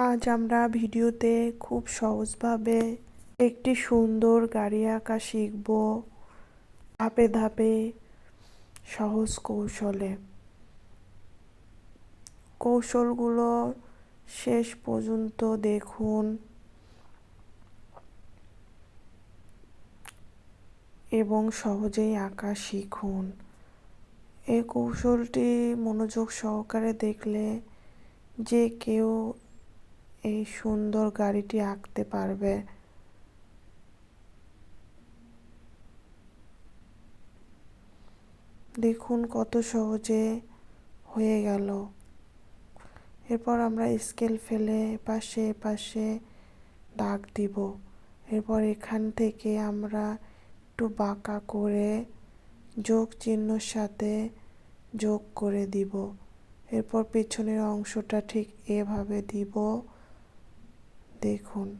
আজ আমরা ভিডিওতে খুব সহজভাবে একটি সুন্দর গাড়ি আঁকা শিখব ধাপে ধাপে সহজ কৌশলে। কৌশলগুলো শেষ পর্যন্ত দেখুন। এবং সহজেই আঁকা শিখুন। এই কৌশলটি মনোযোগ সহকারে দেখলে যে কেউ এই সুন্দর গাড়িটি আঁকতে পারবে। দেখুন কত সহজে হয়ে গেল। এরপর আমরা স্কেল ফেলে পাশে পাশে দাগ দিব। এরপর এখান থেকে আমরা একটু বাঁকা করে যোগ চিহ্নর সাথে যোগ করে দিব। এরপর পেছনের অংশটা ঠিক এভাবে দিব। দেখুন।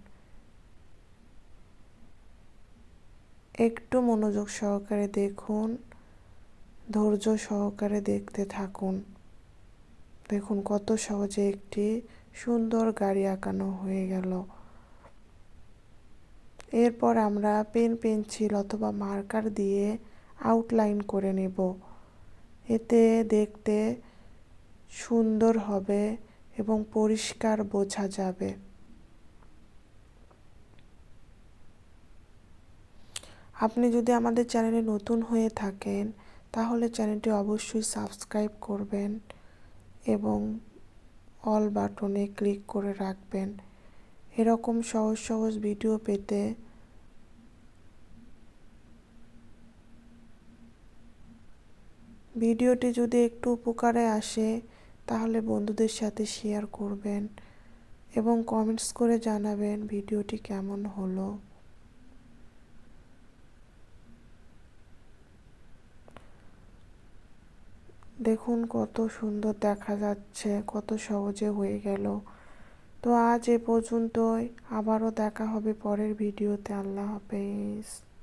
একটু মনোযোগ সহকারে দেখুন, ধৈর্য সহকারে দেখতে থাকুন। দেখুন কত সহজে একটি সুন্দর গাড়ি আঁকানো হয়ে গেল। এরপর আমরা পেন, পেন্সিল অথবা মার্কার দিয়ে আউটলাইন করে নেব। এতে দেখতে সুন্দর হবে এবং পরিষ্কার বোঝা যাবে। আপনি যদি আমাদের চ্যানেলে নতুন হয়ে থাকেন, তাহলে চ্যানেলটি অবশ্যই সাবস্ক্রাইব করবেন এবং অল বাটনে ক্লিক করে রাখবেন। এরকম সহজ সহজ ভিডিও পেতে ভিডিওটি যদি একটু উপকারে আসে, তাহলে বন্ধুদের সাথে শেয়ার করবেন এবং কমেন্টস করে জানাবেন ভিডিওটি কেমন হলো। দেখুন কত সুন্দর দেখা যাচ্ছে, কত সহজে হয়ে গেল। তো আজ এ পর্যন্তই। আবারও দেখা হবে পরের ভিডিওতে। আল্লাহ হাফেজ।